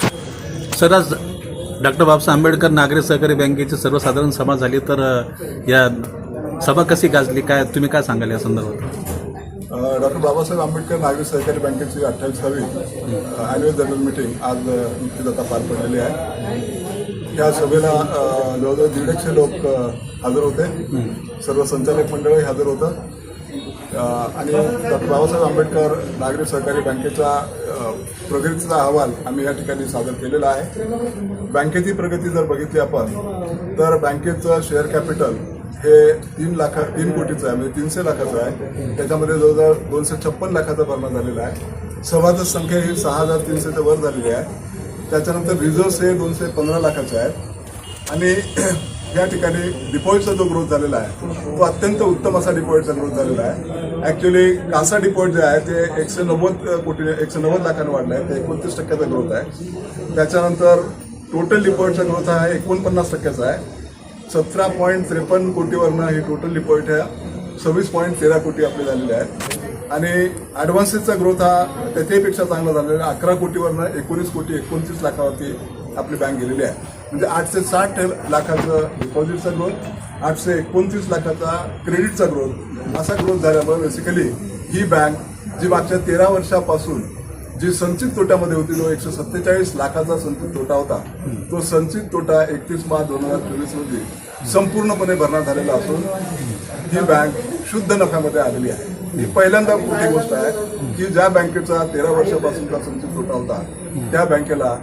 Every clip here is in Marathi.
सर आज डॉक्टर बाबासाहेब आंबेडकर नागरी सहकारी बँकेची सर्वसाधारण सभा झाली तर या सभा कशी गाजली? काय तुम्ही काय सांगाल या संदर्भात? डॉक्टर बाबासाहेब आंबेडकर नागरी सहकारी बँकेची अठ्ठावीसावी ॲन्युअल जनरल मिटिंग आज नुकतीच आता पार पडलेली आहे. या सभेला जवळजवळ दीडशे लोक हजर होते. सर्व संचालक मंडळही हजर होतं. आणि डॉक्टर बाबासाहेब आंबेडकर नागरी सहकारी बँकेच्या प्रगतीचा अहवाल आम्ही या ठिकाणी सादर केलेला आहे. बँकेची प्रगती जर बघितली आपण तर बँकेचं शेअर कॅपिटल हे तीन लाखा तीन कोटीचं आहे म्हणजे तीनशे लाखाचं आहे. त्याच्यामध्ये जवळजवळ दोनशे छप्पन लाखाचा भरणा झालेला आहे. सभासद संख्या ही सहा हजार तीनशेच्या वर झालेली आहे. त्याच्यानंतर रिझर्व्स हे दोनशे पंधरा लाखाचे आहेत. आणि या ठिकाणी डिपॉझिटचा जो ग्रोथ झालेला आहे तो अत्यंत उत्तम असा डिपॉझिटचा ग्रोथ झालेला आहे. ॲक्च्युली कासा डिपॉझिट जे आहे ते एकशे नव्वद कोटी एकशे नव्वद लाखांनी वाढलं आहे ते एकोणतीस टक्क्याचा ग्रोथ आहे. त्याच्यानंतर टोटल डिपॉझिटचा ग्रोथ हा एकोणपन्नास टक्क्याचा आहे. सतरा पॉईंट त्रेपन्न कोटीवरनं ही टोटल डिपॉझिट आहे सव्वीस पॉईंट तेरा कोटी आपले झालेले आहेत आणि ॲडव्हान्सेसचा ग्रोथ हा त्याच्यापेक्षा चांगला झालेला आहे. अकरा कोटीवरनं एकोणीस कोटी एकोणतीस लाखावरती आपली बँक गेलेली आहे. म्हणजे आठशे साठ लाखाचं डिपॉझिटचा ग्रोथ आठशे एकोणतीस लाखाचा क्रेडिटचा ग्रोथ असा ग्रोथ झाल्यामुळे बेसिकली ही बँक जी मागच्या तेरा वर्षापासून जी संचित तोट्यामध्ये होती जो एकशे सत्तेचाळीस लाखाचा संचित तोटा होता तो संचित तोटा एकतीस मार्च दोन हजार चोवीस रोजी संपूर्णपणे भरणा झालेला असून ही बँक शुद्ध नफ्यामध्ये आलेली आहे. ही पहिल्यांदा मोठी गोष्ट आहे की ज्या बँकेचा तेरा वर्षापासूनचा संचित तोटा होता त्या बँकेला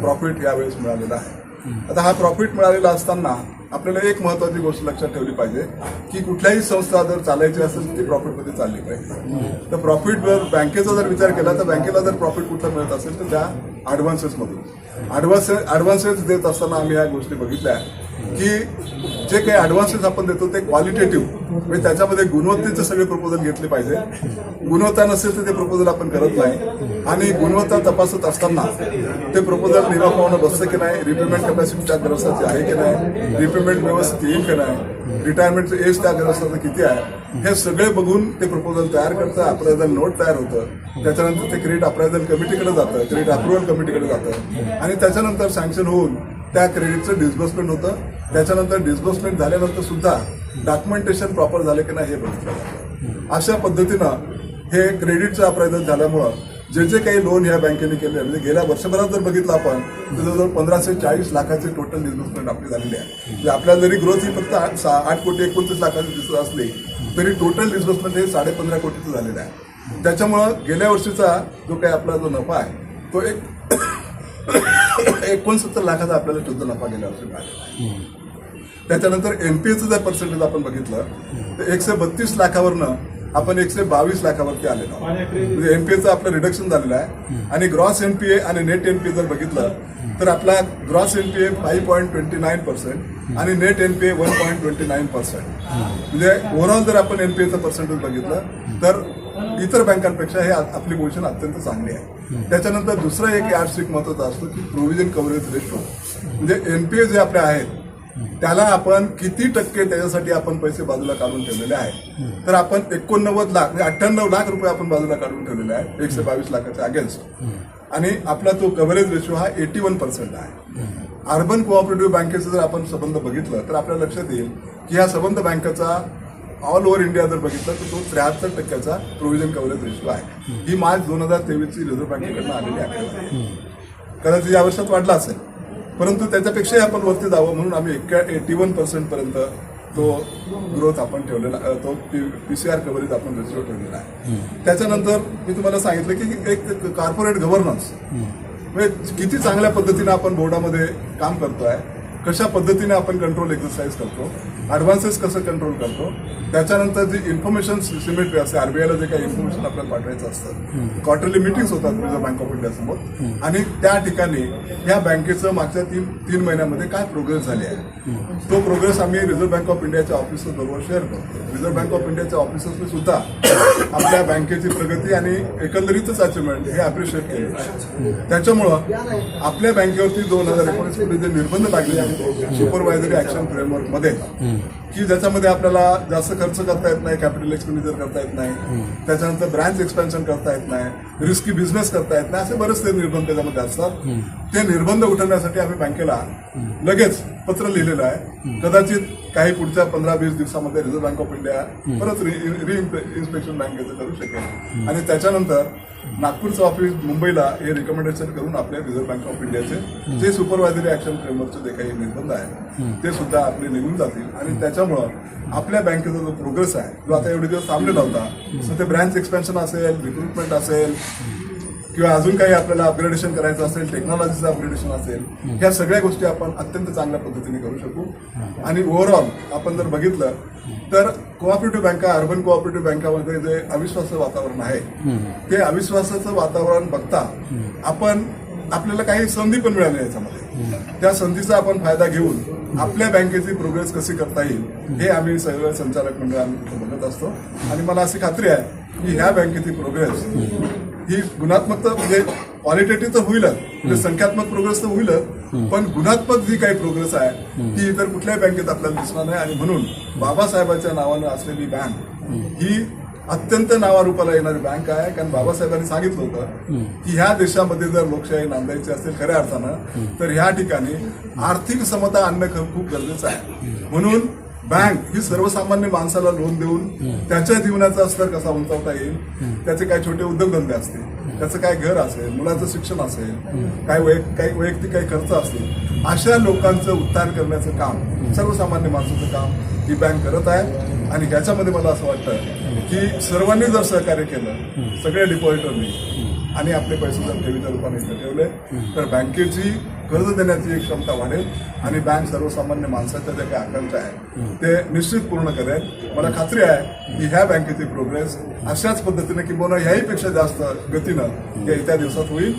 प्रॉफिट यावेळेस मिळालेला आहे. आता हा प्रॉफिट मिळालेला असताना आपल्याला एक महत्वाची गोष्ट लक्षात ठेवली पाहिजे की कुठल्याही संस्था जर चालायची असेल तर ती प्रॉफिटमध्ये चालली पाहिजे. तर प्रॉफिट जर बँकेचा जर विचार केला तर बँकेला जर प्रॉफिट कुठं मिळत असेल तर त्या ॲडव्हान्सेसमधून ॲडव्हान्स ॲडव्हान्सेस देत असताना आम्ही ह्या गोष्टी बघितल्या की जे काही ॲडव्हान्सेस आपण देतो ते क्वालिटेटिव्ह म्हणजे त्याच्यामध्ये गुणवत्तेचे सगळे प्रपोजल घेतले पाहिजे. गुणवत्ता नसेल तर ते प्रपोजल आपण करत नाही. आणि गुणवत्ता तपासत असताना ते प्रपोजल निरापावणं बसतं की नाही? रिपेमेंट कॅपॅसिटी त्या ग्रस्ताची आहे की नाही? रिपेमेंट व्यवस्थित येईल की नाही? रिटायरमेंटचं एज त्या ग्रस्ताचं किती आहे? हे सगळे बघून ते प्रपोजल तयार करतं अप्रायझल नोट तयार होतं. त्याच्यानंतर ते क्रेडिट अप्रायझल कमिटीकडे जातं क्रेडिट अप्रुव्हल कमिटीकडे जातं. आणि त्याच्यानंतर सँक्शन होऊन त्या क्रेडिटचं डिस्बर्समेंट होतं. त्याच्यानंतर डिस्बर्समेंट झाल्यानंतर सुद्धा डॉक्युमेंटेशन प्रॉपर झालं की नाही हे बघितलं जातं. अशा पद्धतीनं हे क्रेडिटचं अप्रायझल झाल्यामुळं जे जे काही लोन ह्या बँकेने केले म्हणजे गेल्या वर्षभरात जर बघितलं आपण तर जवळजवळ पंधराशे चाळीस लाखाचे टोटल डिस्बर्समेंट आपली झालेली आहे. म्हणजे आपल्याला जरी ग्रोथ ही फक्त आठ सहा- आठ कोटी एकोणतीस लाखाची दिसत असली तरी टोटल डिस्बर्समेंट हे साडे पंधरा कोटीचं झालेलं आहे. त्याच्यामुळं गेल्या वर्षीचा जो काही आपला जो नफा आहे तो एक एकोणसत्तर लाखाचा आपल्याला शुद्ध नफा गेल्या वर्षी मिळालेला आहे त्याच्यानंतर एनपीएचं जर पर्सेंटेज आपण बघितलं तर एकशे बत्तीस लाखावरनं आपण एकशे बावीस लाखावरती आलेलो आहोत. म्हणजे एनपीएचं आपलं रिडक्शन झालेलं आहे. आणि ग्रॉस एनपीए आणि नेट एनपीए जर बघितलं तर आपला gross NPA five point twenty nine percent आणि net NPA one point twenty nine percent म्हणजे ओव्हरऑल जर आपण एनपीएचं पर्सेंटेज बघितलं तर इतर बँकांपेक्षा हे आपली पोझिशन अत्यंत चांगली आहे. त्याच्यानंतर दुसरा एक यार्डस्टिक महत्त्वाचा असतो की प्रोव्हिजन कव्हरेज रेशो म्हणजे एनपीए जे आपले आहेत त्याला आपण किती टक्के त्याच्यासाठी आपण पैसे बाजूला काढून ठेवलेले आहेत. तर आपण एकोणनव्वद लाख म्हणजे अठ्ठ्याण्णव लाख रुपये आपण बाजूला काढून ठेवलेले आहे एकशे बावीस लाखाच्या अगेन्स्ट आणि आपला तो कव्हरेज रेशो हा एटी वन पर्सेंट आहे अर्बन कोऑपरेटिव्ह बँकेचा जर आपण संबंध बघितलं तर आपल्या लक्षात येईल की ह्या संबंध बँकेचा ऑल ओव्हर इंडिया जर बघितलं तर तो त्र्याहत्तर टक्क्याचा प्रोव्हिजन कव्हरेज रेशो आहे. ही मार्च दोन हजार तेवीसची रिझर्व्ह बँकेकडनं आलेली आकडेवारी आहे कदाचित या वर्षात वाढला असेल. परंतु त्याच्यापेक्षाही आपण वरती जावं म्हणून आम्ही एक्या एटी वन पर्सेंट पर्यंत तो ग्रोथ आपण ठेवलेला तो पी सी आर कव्हरेज आपण रेशिओ ठेवलेला आहे. त्याच्यानंतर मी तुम्हाला सांगितलं की एक कॉर्पोरेट गव्हर्नन्स म्हणजे किती चांगल्या पद्धतीने आपण बोर्डामध्ये काम करतोय कशा पद्धतीने आपण कंट्रोल एक्सरसाइज करतो ॲडव्हान्सेस कसं कंट्रोल करतो त्याच्यानंतर जी इन्फॉर्मेशन सिमेट्री असते आरबीआयला जे काही इन्फॉर्मेशन आपल्याला पाठवायचं असतं क्वार्टरली मिटिंग्स होतात रिझर्व्ह बँक ऑफ इंडिया समोर. आणि त्या ठिकाणी या बँकेचं मागच्या तीन तीन महिन्यामध्ये काय प्रोग्रेस झाली आहे? तो प्रोग्रेस आम्ही रिझर्व्ह बँक ऑफ इंडियाच्या ऑफिसर्स बरोबर शेअर करतो. रिझर्व्ह बँक ऑफ इंडियाच्या ऑफिसर्सने सुद्धा आपल्या बँकेची प्रगती आणि एकंदरीतच अचिव्हमेंट हे अप्रिशिएट केले त्याच्यामुळं आपल्या बँकेवरती दोन हजार एकोणीसमध्ये जे निर्बंध लागले आहेत सुपरवायझरी ऍक्शन फ्रेमवर्कमध्ये की ज्याच्यामध्ये आपल्याला जास्त खर्च करता येत नाही कॅपिटल एक्सपेंडिचर करता येत नाही. त्याच्यानंतर ब्रांच एक्सपेन्शन करता येत नाही. रिस्की बिझनेस करता येत नाही. असे बरेचसे निर्बंध त्याच्यामध्ये असतात. ते निर्बंध उठवण्यासाठी आम्ही बँकेला लगेच पत्र लिहिलेलं आहे. कदाचित काही पुढच्या पंधरा वीस दिवसामध्ये रिझर्व्ह बँक ऑफ इंडिया परत रि इन्स्पेक्शन बँकेचं करू शकेल. आणि त्याच्यानंतर नागपूरचं ऑफिस मुंबईला हे रिकमेंडेशन करून आपल्या रिझर्व्ह बँक ऑफ इंडियाचे जे सुपरवायझरी ऍक्शन फ्रेमवर्कचे जे काही निर्बंध आहे ते सुद्धा आपले निघून जातील. आणि त्याच्यामुळं आपल्या बँकेचा जो प्रोग्रेस आहे जो आता एवढे दिवस थांबलेला होता तर ते ब्रँच एक्सपेन्शन असेल रिक्रुटमेंट असेल किंवा अजून काही आपल्याला अपग्रेडेशन करायचं असेल टेक्नॉलॉजीचं अपग्रेडेशन असेल ह्या सगळ्या गोष्टी आपण अत्यंत चांगल्या पद्धतीने करू शकू. आणि ओव्हरऑल आपण जर बघितलं तर कोऑपरेटिव्ह बँका अर्बन कोऑपरेटिव्ह बँकामध्ये जे अविश्वासाचं वातावरण आहे ते अविश्वासाचं वातावरण बघता आपण आपल्याला काही संधी पण मिळाल्या याच्यामध्ये. त्या संधीचा आपण फायदा घेऊन आपल्या बँकेची प्रोग्रेस कशी करता येईल हे आम्ही सगळं संचालक मंडळ आम्ही बघत असतो. आणि मला अशी खात्री आहे की ह्या बँकेची प्रोग्रेस ही गुणात्मक तर म्हणजे क्वालिटेटिव्ह तर होईलच म्हणजे संख्यात्मक प्रोग्रेस तर होईलच पण गुणात्मक जी काही प्रोग्रेस आहे ती इतर कुठल्याही बँकेत आपल्याला दिसणार नाही. आणि म्हणून बाबासाहेबांच्या नावानं असलेली बँक ही अत्यंत नावारूपाला येणारी बँक आहे. कारण बाबासाहेबांनी सांगितलं होतं की ह्या देशामध्ये जर लोकशाही नांदायची असेल खऱ्या अर्थानं तर ह्या ठिकाणी आर्थिक समता आणणं खूप गरजेचं आहे. म्हणून बँक ही सर्वसामान्य माणसाला लोन देऊन त्याच्या जीवनाचा स्तर कसा उंचावता येईल त्याचे काही छोटे उद्योगधंदे असतील त्याचं काय घर असेल मुलाचं शिक्षण असेल काय काही वैयक्तिक काही खर्च असतील अशा लोकांचं उत्थान करण्याचं काम सर्वसामान्य माणसाचं काम ही बँक करत आहे. आणि ह्याच्यामध्ये मला असं वाटतं की सर्वांनी जर सहकार्य केलं सगळ्या डिपॉझिटरनी आणि आपले पैसे जर ठेवीच्या रूपाने इथे ठेवले तर बँकेची कर्ज देण्याची एक क्षमता वाढेल आणि बँक सर्वसामान्य माणसाच्या ज्या काही आकांक्षा आहे ते निश्चित पूर्ण करेल. मला खात्री आहे की ह्या बँकेची प्रोग्रेस अशाच पद्धतीने किंवा ह्याहीपेक्षा जास्त गतीनं या येत्या दिवसात होईल.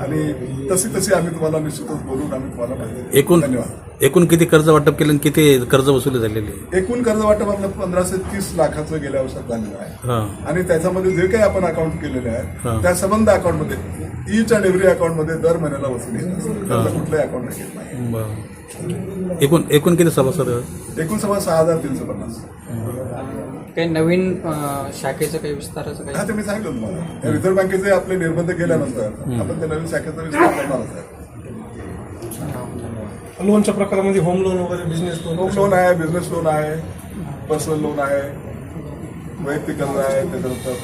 आणि तशी तशी आम्ही तुम्हाला निश्चितच बोलून आम्ही तुम्हाला माहिती. एकूण धन्यवाद. एकूण किती कर्ज वाटप केलं आणि किती कर्ज वसुली झालेली आहे? एकूण कर्ज वाटप आपलं पंधराशे तीस लाखाचं गेल्या वर्षात झालेलं आहे. हां. आणि त्याच्यामध्ये जे काही आपण अकाउंट केलेले हा. आहे त्या संबंध अकाउंटमध्ये इच अँड एव्हरी अकाउंटमध्ये दर महिन्याला वसुली येत असते त्यातलं कुठलंही अकाउंट घेत नाही बरं. एकूण एकूण किती सभासद आहेत? एकूण सभा सहा हजार तीनशे पन्नास. काही नवीन अं, शाखेचं काही विस्ताराचं काही? हा ते मी सांगितलं तुम्हाला. या रिझर्व्ह बँकेचे आपले निर्बंध केल्यानंतर आपण त्या नवीन शाखेचा विस्तार करणारच आहे लोनच्या प्रकारामध्ये होम लोन वगैरे बिझनेस लोन होम लोन आहे बिझनेस लोन आहे पर्सनल लोन आहे वैयक्तिक कर्ज आहे त्याच्यानंतर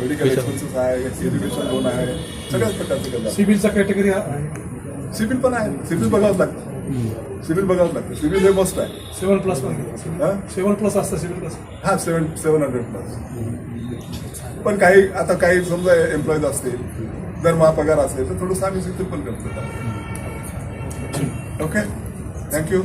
मेडिकल एक्सपेन्सेस आहे एज्युकेशन लोन आहे सगळ्याच प्रकारचे कर्ज. सिबिलचा कॅटेगरी आहे सिबिल पण आहे. सिबिल बघावंच लागतं. सिबिल बघावंच लागतं. सिबिल हे मस्त आहे. सेवन प्लस हा? सेवन प्लस असतं सिबिल प्लस हा सेवन सेवन हंड्रेड प्लस पण काही आता काही समजा एम्प्लॉईज असतील दरमहा पगार असेल तर थोडंसं आम्ही सिबिल पण करतो. Okay. Thank you.